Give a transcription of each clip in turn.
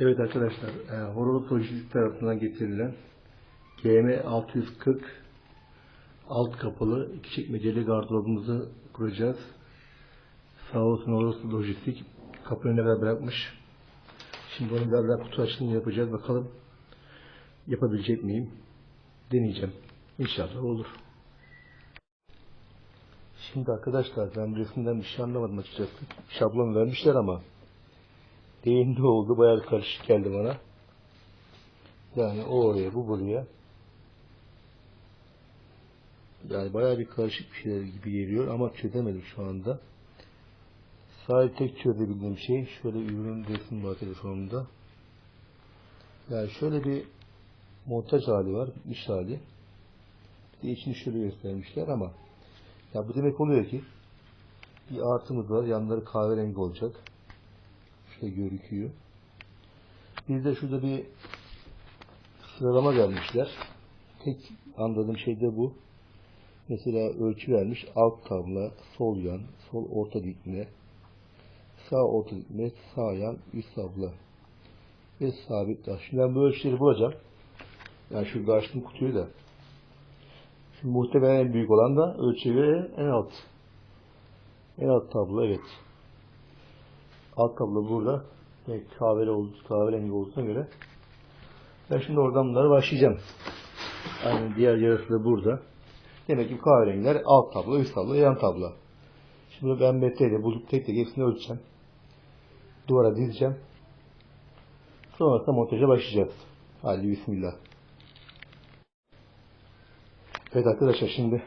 Evet arkadaşlar, e, Horoluk Lojistik tarafından getirilen GM 640 alt kapılı iki çekmeceli gardırobumuzu kuracağız. Sağ olsun Horoluk Lojistik kapı önüne kadar bırakmış. Şimdi onu birazdan kutu açılımı yapacağız. Bakalım yapabilecek miyim? Deneyeceğim. İnşallah olur. Şimdi arkadaşlar ben resimden bir şey anlamadım açıkçası. Şablon vermişler ama Ne oldu? Bayağı karışık geldi bana. Yani o oraya, bu buraya. Yani bayağı bir karışık bir şeyler gibi geliyor ama çözemedim şu anda. Sadece tek çözebildiğim şey şöyle ürün resim var telefonumda. Yani şöyle bir montaj hali var, bitmiş hali. Bir de içini şöyle göstermişler ama ya bu demek oluyor ki bir artımız var, yanları kahverengi olacak şöyle gözüküyor. Bir de şurada bir sıralama vermişler. Tek anladığım şey de bu. Mesela ölçü vermiş. Alt tabla, sol yan, sol orta dikme, sağ orta dikme, sağ yan, üst tabla ve sabit taş. Şimdi ben bu ölçüleri bulacağım. Yani şurada açtım kutuyu da. Şimdi muhtemelen en büyük olan da ölçü göre en alt. En alt tablo evet. Alt tablo burada. ve kahveli oldu, kahverengi olduğuna göre. Ben şimdi oradan bunları başlayacağım. Aynı diğer yarısı da burada. Demek ki kahverengiler alt tablo, üst tablo, yan tablo. Şimdi ben metreyle bulup tek tek hepsini ölçeceğim. Duvara dizeceğim. Sonrasında montaja başlayacağız. Hadi bismillah. Evet arkadaşlar şimdi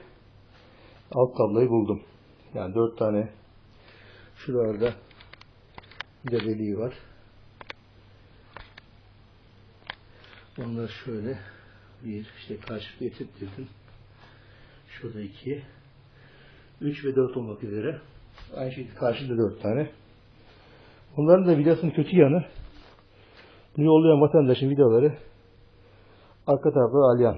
alt tabloyu buldum. Yani dört tane şuralarda bir var. Onları şöyle bir işte karşılıklı eşittirdim. Şurada iki. Üç ve dört olmak üzere. Aynı şekilde karşıda dört tane. Bunların da vidasının kötü yanı bunu yollayan vatandaşın vidaları arka tarafta alyan.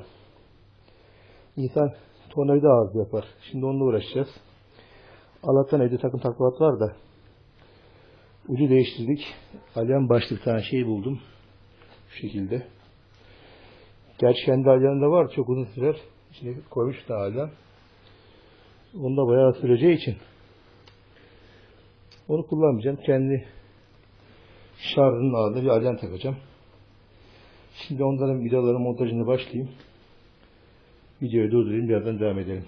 İnsan tornavida ağzı yapar. Şimdi onunla uğraşacağız. Allah'tan evde takım taklat var da Ucu değiştirdik. Alyan başlı bir tane şey buldum. Şu şekilde. Gerçi kendi alyanı da var. Çok uzun sürer. İçine koymuş da alyan. Onda bayağı süreceği için onu kullanmayacağım. Kendi şarjının ağzına bir alyan takacağım. Şimdi onların vidaların montajını başlayayım. Videoyu durdurayım. Birazdan devam edelim.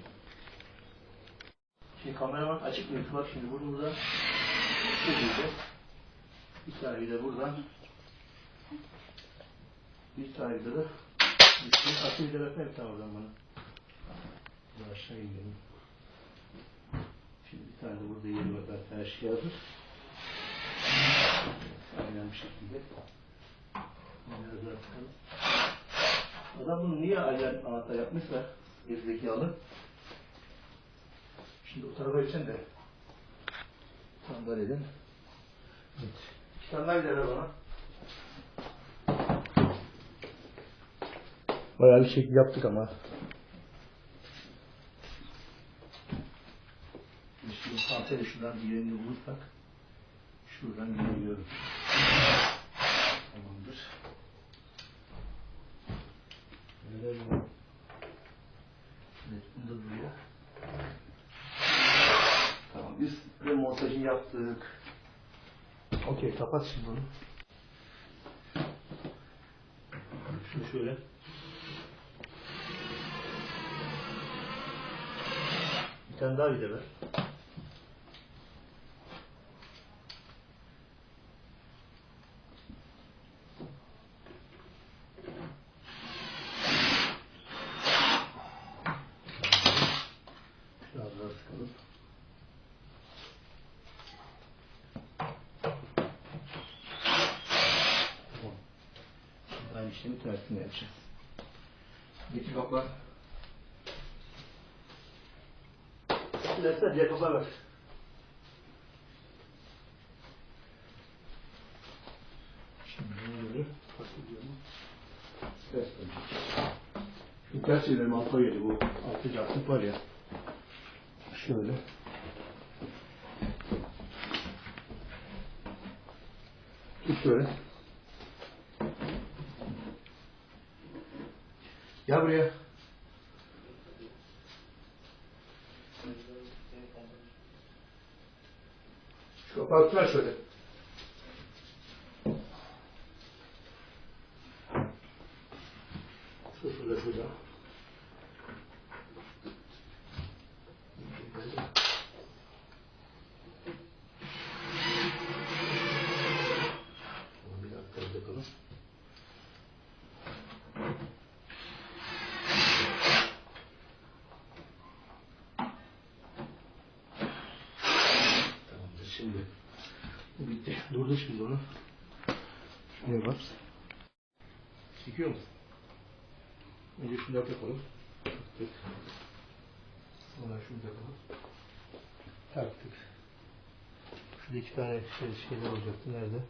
Şimdi kamera bak açık mı? Bak şimdi burnumuza şekilde bir tane de buradan bir tane de bir atıyı da tane oradan bana. Bunu aşağı inelim. Şimdi bir tane de burada yeri var zaten her şey hazır. Aynen bir şekilde. Adam bunu niye ajan anahtar yapmışsa gerizekalı. Şimdi o tarafa geçen de sandalyeden. Evet. İki tane daha gider bana. Bayağı bir şekil yaptık ama. Şimdi kanteli şuradan yerini bulursak şuradan girebiliyorum. Tamamdır. Evet, bunda duruyor. Tamam, biz de montajını yaptık. Okey, kapat şimdi onu. Şunu şöyle. Bir tane daha vida ver. Biraz daha sıkalım. Şimdi tersine yapacağız. Getir kaplar. Dilersen diğer kaplar ver. Şimdi bunu böyle takılıyorum. Ters dönecek. Şu ters çevirelim alta geliyor bu altı yastık var ya. Şöyle. Tut böyle. Gel buraya. Şu kapağı tutar şöyle. Şu şurada şurada. Bir bakalım. Tamamdır şimdi. Bu bitti. Durdu şimdi onu. Şuraya bak. Çekiyor musun? Önce şunu yapalım. Taktık. Sonra şunu yapalım. Taktık. Şurada iki tane şey, şeyler olacaktı. Nerede?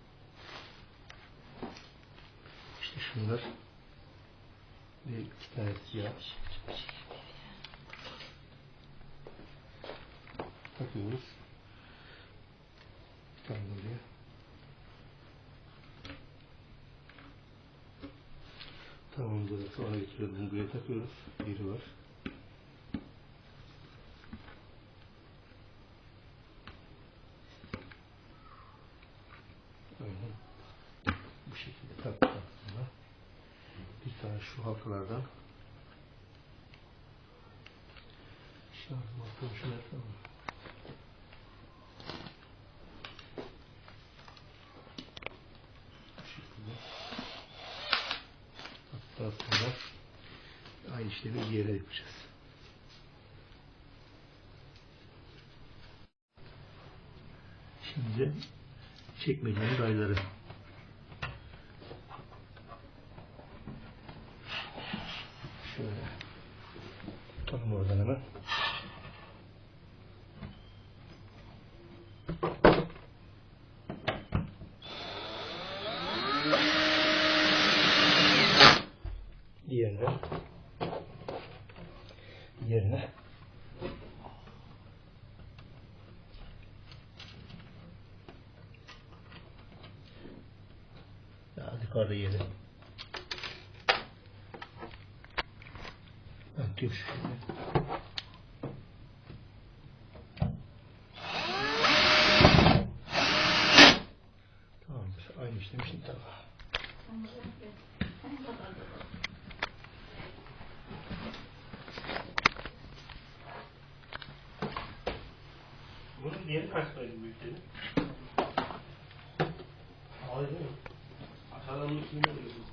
İşte şunlar. Bir iki tane siyah. Takıyoruz. Bir tane buraya. Tamam burada sonra getiriyoruz. Bunu buraya takıyoruz. Biri var. Aynen. Bu şekilde taktık aslında. Bir tane şu halkalardan. Şarj bakalım şunu yapalım. Bu şekilde. Hatta sonra aynı işlemi bir yere yapacağız. Şimdi çekmecenin rayları. Şöyle. Tutalım oradan hemen. Diğerine. Ya yukarıda yeri. Atıyor şöyle. Tamamdır. Aynı işlemi şimdi tamam. Bunun diğeri kaç paraydı büyükleri? Hayır değil mi? Aşağıdan bunu kimden alıyorsun?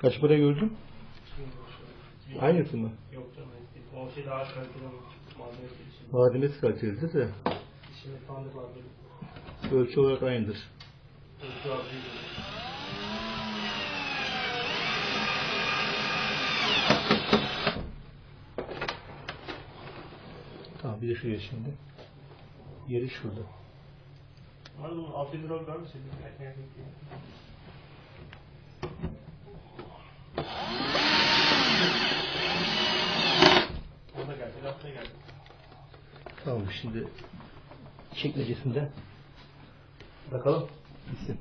Kaç para gördün? Aynısı mı? Yok canım. O şey daha kaliteli malzeme gelişimi. Malzemesi kalitelidir de İçinde sandık var böyle. ölçü olarak aynıdır. Ölçü var değil. Tamam bir de şuraya şimdi. Yeri şurada. Bunun 6 lira var mı senin? Tamam şimdi çekmecesinde bakalım gitsin.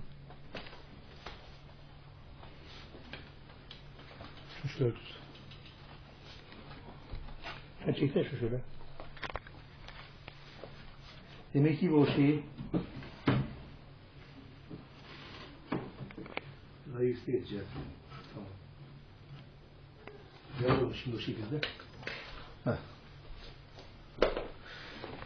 Şu şöyle tut. Sen çeksene şu şöyle. Demek ki o şeyi zayıf edeceğiz. Tamam. Onu şimdi o şekilde. Heh.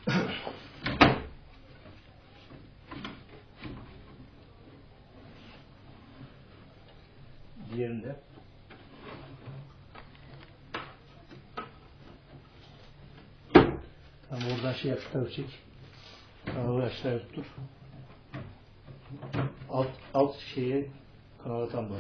Diğerinde. Tamam oradan şey yap çek. Aşağıya tuttur. Alt, alt şeye kanala tam bak.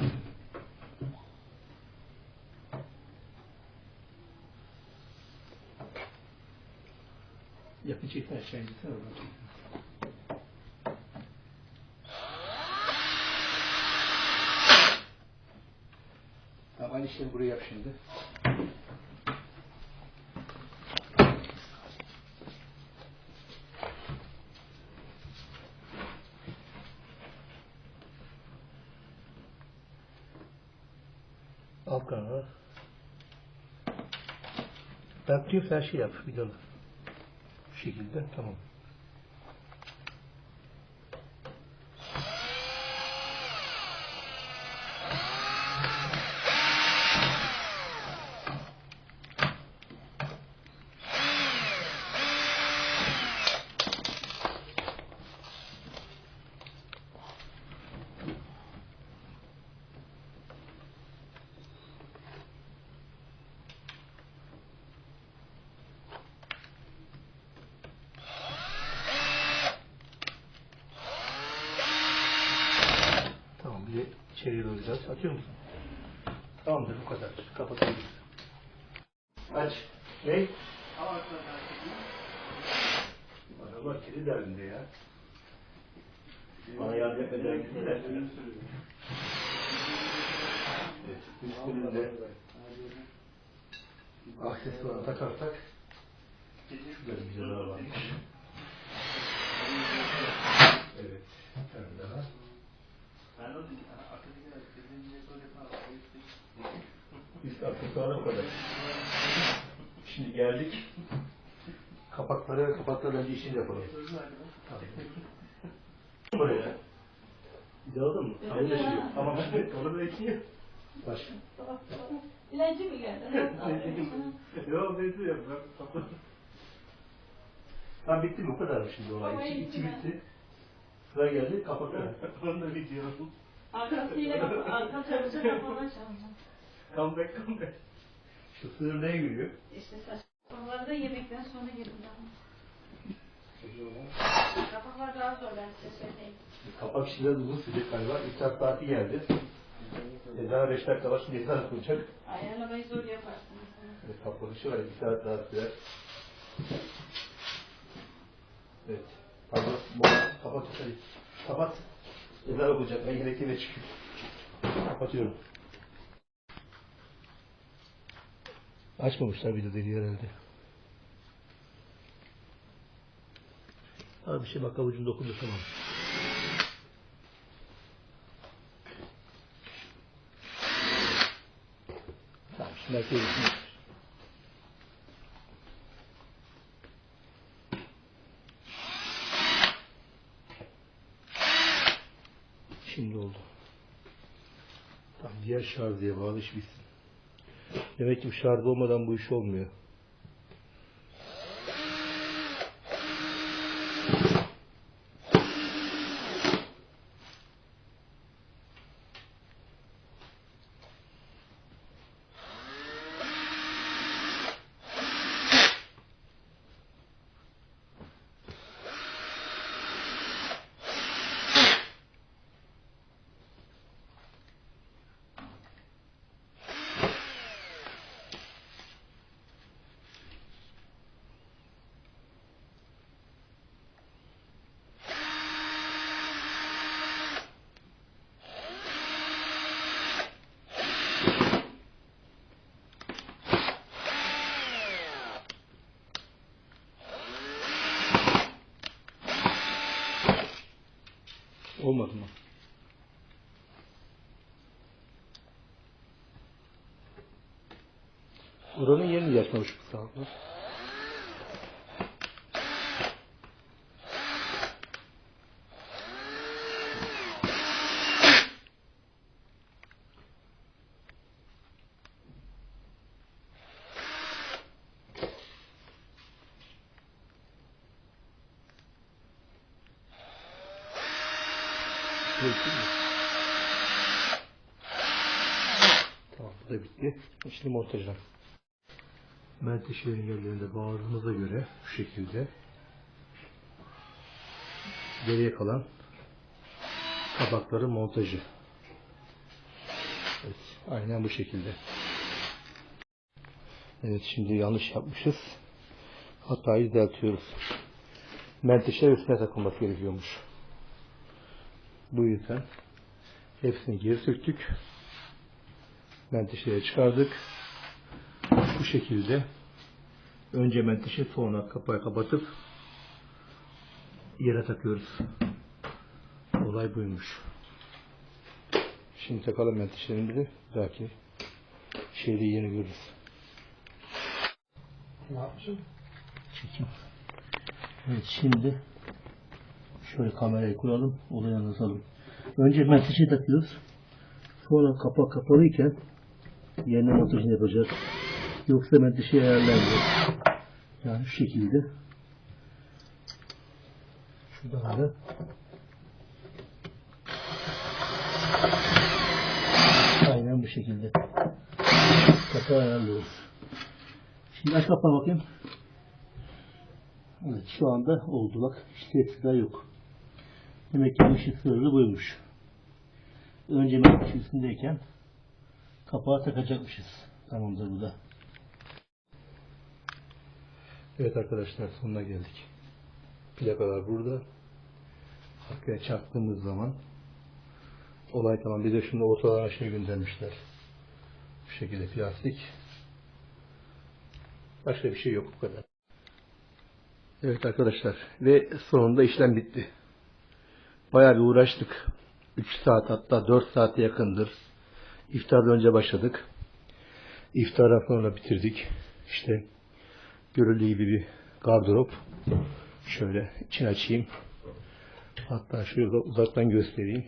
Aşağı indirsene oradan. Tamam aynı şeyi buraya yap şimdi. Kanal. Bak diyor her şey yap videoda. Bu şekilde. Tamam içeriye biraz atıyor musun? Tamamdır bu kadar. Kapatabiliriz. Aç. Ne? Adamlar kedi derdinde ya. Bana yardım etmeden gittiler. Evet, üstünde aksesuar takarsak şurada bir daha varmış. Evet. Bir tane daha. Üst aksesuarı bu kadar. Şimdi geldik. Kapakları ve kapaklarla önce işini yapalım. Buraya. Bir daha mı? Tamam, da şimdi. Tamam şimdi. Onu da ekleyeyim. Başka. İlacı mı geldi? Yok neyse ya. Tamam bitti mi? O kadar mı şimdi olay? İçi, içi bitti. Sıra geldi kapaklara. Onu da biliyorum. Arkasıyla arka tarafı kapalı. Come back, come back. Şu sığır neye giriyor? İşte saç. Onları da yemekten sonra yedim ben. Kapaklar daha zor ben size söyleyeyim. Kapak şimdi biraz uzun sürecek galiba. İftar saati geldi. Ezana 5 dakika var. Şimdi ezan okunacak. Ayarlamayı zor yaparsınız. Evet, kapanışı var. 2 saat daha sürer. Evet. Pardon. Kapat. Hadi. Kapat. Ezan okunacak. Ben gerektiğine çıkayım. Kapatıyorum. Açmamışlar bir de deli herhalde. Abi bir şey bak avucum dokundu tamam. Tamam şimdi herkes Şimdi oldu. Tamam diğer şarj diye bağlı iş bitsin. Demek ki şarj olmadan bu iş olmuyor. Olmadı mı? Oranın yerini yaşmamış bu sağlıklı. Geçti mi? Tamam bu da bitti. Şimdi montajına. Menteşelerin yerlerinde bağladığımıza göre şu şekilde geriye kalan kapakların montajı. Evet, aynen bu şekilde. Evet şimdi yanlış yapmışız. Hatayı düzeltiyoruz. Menteşeler üstüne takılması gerekiyormuş. Bu yüzden hepsini geri söktük. Menteşeleri çıkardık. Bu şekilde önce menteşe sonra kapağı kapatıp yere takıyoruz. Olay buymuş. Şimdi takalım menteşelerimizi. Belki şeyde yeni görürüz. Ne yapmışsın? Çekim. Evet şimdi şöyle kamerayı koyalım, olayı anlatalım. Önce menteşe takıyoruz. Sonra kapak kapalıyken yerine montajını yapacağız. Yoksa menteşe ayarlanacak. Yani şu şekilde. Şuradan da Aynen bu şekilde. Kapağı ayarlıyoruz. Şimdi aç kapağı bakayım. Evet şu anda oldu bak. Hiç tepsiler yok. Demek ki bu işin sırrı buymuş. Önce menteşe üstündeyken kapağı takacakmışız. Tamamdır bu da. Evet arkadaşlar sonuna geldik. Plakalar burada. Arkaya çaktığımız zaman olay tamam. Bir de şunu ortadan şey göndermişler. Bu şekilde plastik. Başka bir şey yok bu kadar. Evet arkadaşlar ve sonunda işlem bitti. Bayağı bir uğraştık. 3 saat hatta 4 saate yakındır. İftardan önce başladık. İftara sonra bitirdik. İşte görüldüğü gibi bir gardırop. Şöyle içini açayım. Hatta şöyle uzaktan göstereyim.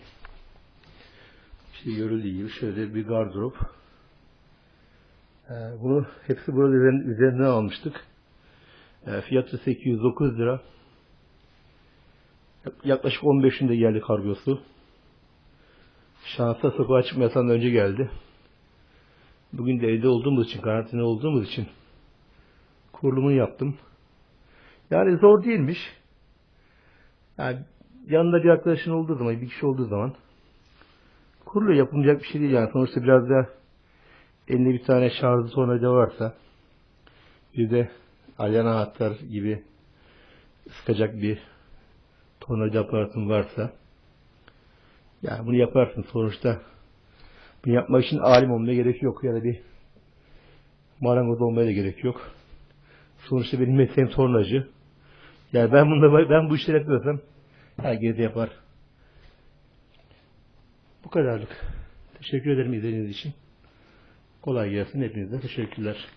İşte görüldüğü gibi şöyle bir gardırop. Ee, bunu hepsi burada üzerinden almıştık. E, fiyatı 809 lira. Yaklaşık 15 günde geldi kargosu. Şansa sokağa çıkmayasan önce geldi. Bugün de evde olduğumuz için, karantina olduğumuz için kurulumunu yaptım. Yani zor değilmiş. Yani yanında bir arkadaşın olduğu zaman, bir kişi olduğu zaman kuruluyor. Yapılmayacak bir şey değil yani. Sonuçta biraz da elinde bir tane şarjı tornavida varsa bir de alyan anahtar gibi sıkacak bir tornavida aparatın varsa yani bunu yaparsın sonuçta bunu yapmak için alim olmaya gerek yok ya da bir marangoz olmaya da gerek yok. Sonuçta benim mesleğim tornacı. Yani ben bunda ben bu işleri yapıyorsam herkes de yapar. Bu kadarlık. Teşekkür ederim izlediğiniz için. Kolay gelsin hepinize. Teşekkürler.